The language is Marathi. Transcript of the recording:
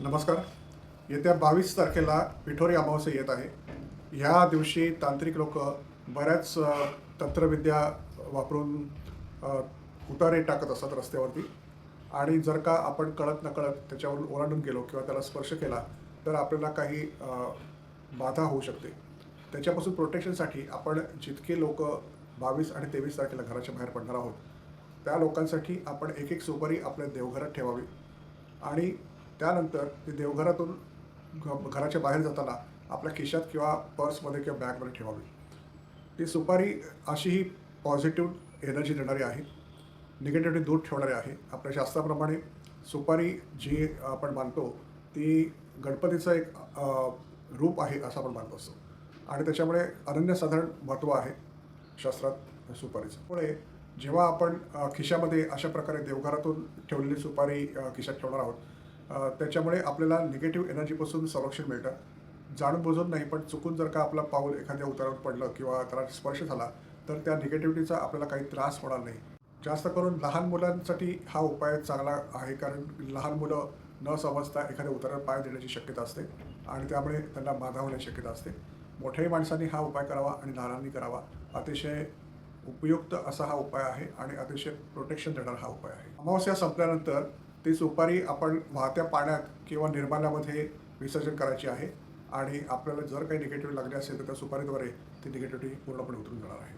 नमस्कार. येत्या बावीस तारखेला पिठोरी अमावस्या येत आहे. ह्या दिवशी तांत्रिक लोक बऱ्याच तंत्रविद्या वापरून उतारे टाकत असतात रस्त्यावरती. आणि जर का आपण कळत नकळत त्याच्यावरून ओलांडून गेलो किंवा त्याला स्पर्श केला तर आपल्याला काही बाधा होऊ शकते. त्याच्यापासून प्रोटेक्शनसाठी आपण जितके लोक बावीस आणि तेवीस तारखेला घराच्या बाहेर पडणार आहोत त्या लोकांसाठी आपण एक एक सुपारी आपल्या देवघरात ठेवावी. आणि त्यानंतर ते देवघरातून घ- घराच्या बाहेर जाताना आपल्या खिशात किंवा पर्समध्ये किंवा बॅगमध्ये ठेवावी. ती सुपारी अशी ही पॉझिटिव्ह एनर्जी देणारी आहे. निगेटिव्हिटी दूर ठेवणारी आहे. आपल्या शास्त्राप्रमाणे सुपारी जी आपण मानतो ती गणपतीचं एक रूप आहे असं आपण मानत असतो. आणि त्याच्यामुळे अनन्यसाधारण महत्त्व आहे शास्त्रात सुपारीचं. त्यामुळे जेव्हा आपण खिशामध्ये अशा प्रकारे देवघरातून ठेवलेली सुपारी खिशात ठेवणार आहोत त्याच्यामुळे आपल्याला निगेटिव्ह एनर्जीपासून संरक्षण मिळतं. जाणून बुजून नाही पण चुकून जर का आपला पाऊल एखाद्या उतारावर पडलं किंवा त्याला स्पर्श झाला तर त्या निगेटिव्हिटीचा आपल्याला काही त्रास होणार नाही. जास्त करून लहान मुलांसाठी हा उपाय चांगला आहे कारण लहान मुलं न समजता एखाद्या उतारावर पाय देण्याची शक्यता असते आणि त्यामुळे त्यांना बाधा होण्याची शक्यता असते. मोठ्याही माणसांनी हा उपाय करावा आणि लहानांनी करावा. अतिशय उपयुक्त असा हा उपाय आहे आणि अतिशय प्रोटेक्शन देणारा हा उपाय आहे. अमावस्या संपल्यानंतर ती सुपारी आपण वाहत्या पाण्यात किंवा निर्माल्यामध्ये विसर्जन करायची आहे आणि आपल्याला जर काही निगेटिव्ह लागले असेल तर त्या सुपारीद्वारे ती निगेटिव्हिटी पूर्णपणे उतरून जाणार आहे.